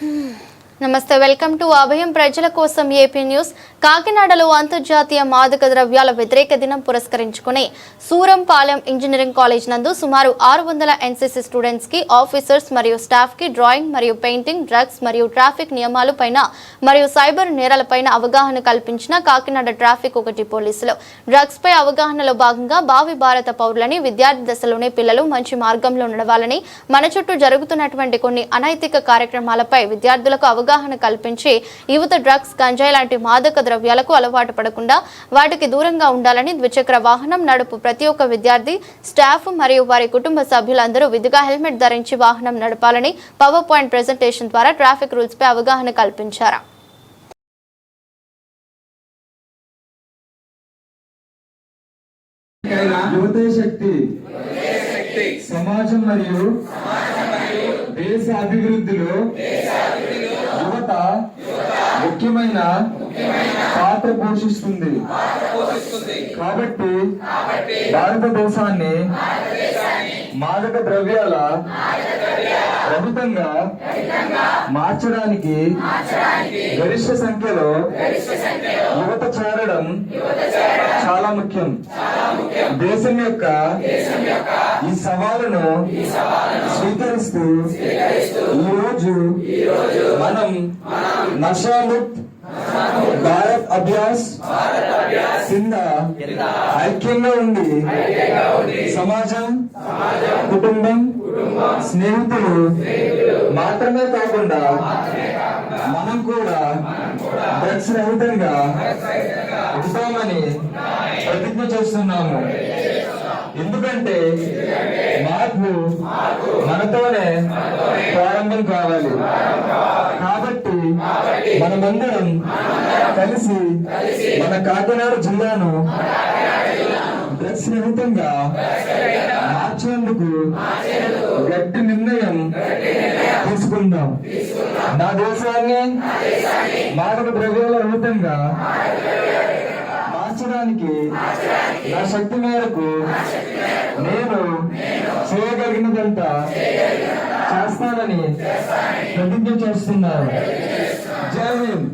嗯。నమస్తే welcome to అభయం ప్రజల కోసం AP news. కాకినాడలో అంతర్జాతీయ మాదక ద్రవ్యాల వ్యతిరేక దినం పురస్కరించుకుని సూరంపాలెం ఇంజనీరింగ్ కాలేజ్ నందు సుమారు ఆరు వందల ఎన్సీసీ స్టూడెంట్స్కి ఆఫీసర్స్ మరియు స్టాఫ్కి డ్రాయింగ్ మరియు పెయింటింగ్ డ్రగ్స్ మరియు ట్రాఫిక్ నియమాలు పైన మరియు సైబర్ నేరాలపైన అవగాహన కల్పించిన కాకినాడ ట్రాఫిక్ ఒకటి పోలీసులు. డ్రగ్స్ పై అవగాహనలో భాగంగా భావి భారత పౌరులని విద్యార్థి దశలోనే పిల్లలు మంచి మార్గంలో నడవాలని మన చుట్టూ జరుగుతున్నటువంటి కొన్ని అనైతిక కార్యక్రమాలపై విద్యార్థులకు అవగాహన అవగాహన కల్పించి యువత డ్రగ్స్ గంజాయి లాంటి మాదక ద్రవ్యాలకు అలవాటు పడకుండా వాటికి దూరంగా ఉండాలని ద్విచక్ర వాహనం నడుపు ప్రతి ఒక్క విద్యార్థి స్టాఫ్ మరియు వారి కుటుంబ సభ్యులందరూ విధిగా హెల్మెట్ ధరించి వాహనం నడపాలని పవర్ పాయింట్ ప్రెజెంటేషన్ ద్వారా ట్రాఫిక్ రూల్స్ పై అవగాహన కల్పించారు. శక్తి సమాజం మరియు దేశ అభివృద్ధిలో యువత ముఖ్యమైన పాత్ర పోషిస్తుంది. కాబట్టి భారతదేశాన్ని మాదక ద్రవ్యాల రహితంగా మార్చడానికి గరిష్ట సంఖ్యలో యువత చేరడం చాలా ముఖ్యం. దేశం యొక్క ఈ సవాలును స్వీకరిస్తూ ఈరోజు మనం నషాముక్త్ భారత్ అభ్యాస్ కింద ఐక్యంగా ఉండి సమాజం కుటుంబం స్నేహితులు మాత్రమే కాకుండా మనం కూడా డ్రగ్స్ రహితంగా ఉంటామని ప్రతిజ్ఞ చేస్తున్నాము. ఎందుకంటే మార్పు మనతోనే ప్రారంభం కావాలి. కాబట్టి మనమందరం కలిసి మన కాకినాడ జిల్లాను డ్రగ్స్ రహితంగా మార్చేందుకు గట్టి నిర్ణయం తీసుకుందాం. నా దేశాన్ని మాదక ద్రవ్యాల రహితంగా మార్చడానికి నా శక్తి మేరకు నేను చేయగలిగినదంతా చేస్తానని ప్రతిజ్ఞ చేస్తున్నాను. జై హింద్.